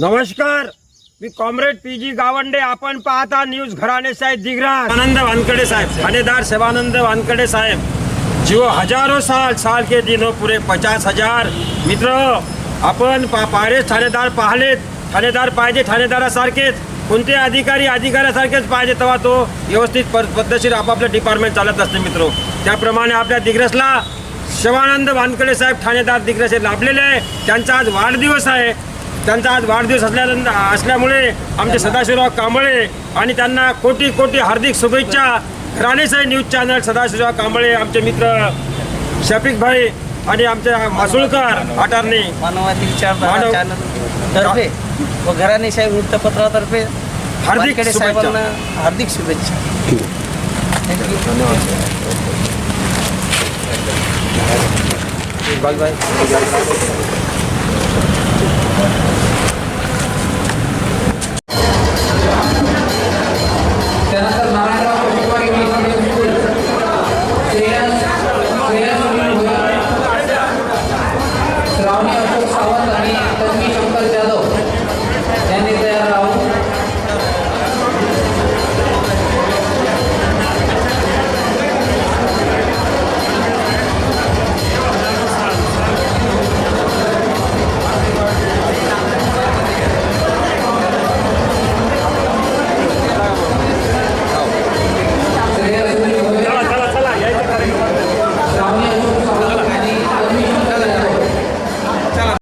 नमस्कार मी comrade P G Gawande. आपण पाहता न्यूज घराणे साहेब दिग्रास. आनंद वानकडे साहेब ठाणेदार सेवानंद वानकडे साहेब. जिओ हजारो साल साल के दिनो पुरे पचास हजार. मित्र आपण पा पाहिलेच ठाणेदार पाहलेत. ठाणेदार पाहिजे ठाणेदारासारखेच कोणते अधिकारी अधिकाऱ्यासारखेच पाहिजे तेव्हा तो व्यवस्थित पद्धतशीर आपापलं डिपार्टमेंट चालत असते मित्र. त्याप्रमाणे आपल्या दिग्रसला शिवानंद वानकडे साहेब ठाणेदार दिग्रस हे लाभलेले आहे. त्यांचा आज वाढदिवस आहे. त्यांचा आज वाढदिवस असल्यानंतर असल्यामुळे आमचे सदाशिवराव कांबळे आणि त्यांना कोटी कोटी हार्दिक शुभेच्छा. राणेसाई न्यूज चॅनल सदाशिवराव कांबळे आमचे मित्र शफिक भाई आणि आमचे मासुळकर अटारणी मानवातील तर्फे व घराणे साहेब वृत्तपत्रातर्फे हार्दिक. साहेबांना हार्दिक शुभेच्छा. Iqbal Thank you.